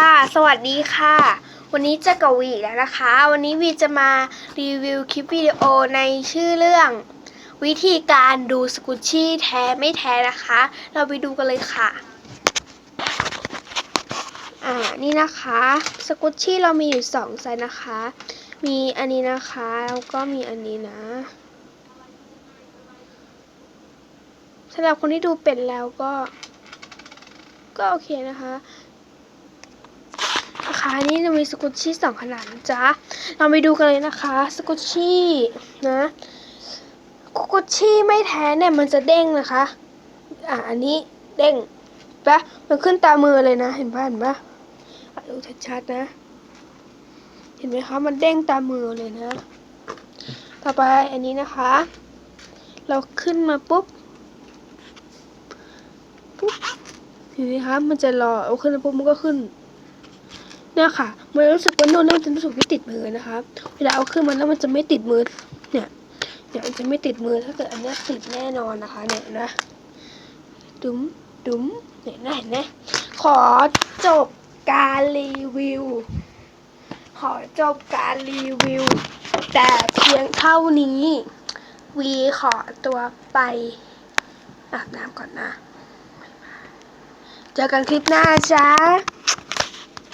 ค่ะ สวัสดีค่ะ วันนี้เจะกับวีแล้วนะคะ วันนี้วีจะมารีวิวคลิปวิดีโอในชื่อเรื่อง วิธีการดูสกุชชี่แท้ไม่แท้นะคะ เราไปดูกันเลยค่ะ อ่า นี่นะคะ สกุชชี่เรามีอยู่สองไซส์นะคะ มีอันนี้นะคะ แล้วก็มีอันนี้นะสำหรับคนที่ดูเป็นแล้วก็ก็โอเคนะคะ นะคะนี่จะมีสกุชชี่สองขนาดนะจ๊ะ เราไปดูกันเลยนะคะ สกุชชี่นะสกุชชี่ไม่แท้เนี่ยมันจะเด้งนะคะ อะอันนี้เด้งปะมันขึ้นตามือเลยนะ เห็นปะเห็นปะดูชัดๆนะ เห็นไหมคะ มันเด้งตามมือเลยนะ ต่อไปอันนี้นะคะ เราขึ้นมาปุ๊บ ปุ๊บเห็นไหมคะ มันจะรอเอาขึ้นแล้วปุ๊บมันก็ขึ้น เนี่ยค่ะมันรู้สึกว่าโน่นแล้วมันจะรู้สึกไม่ติดมือนะคะเวลาเอาขึ้นมันแล้วมันจะไม่ติดมือ เนี่ยเนี่ยมันจะไม่ติดมือถ้าเกิดอันนี้ติดแน่นอนนะคะ เนี่ยนะดุ้มดุ้มเนี่ยนะเห็นไหมขอจบการรีวิว ขอจบการรีวิว แต่เพียงเท่านี้ วีขอตัวไปอาบน้ำก่อนนะ เจอกันคลิปหน้าจ้า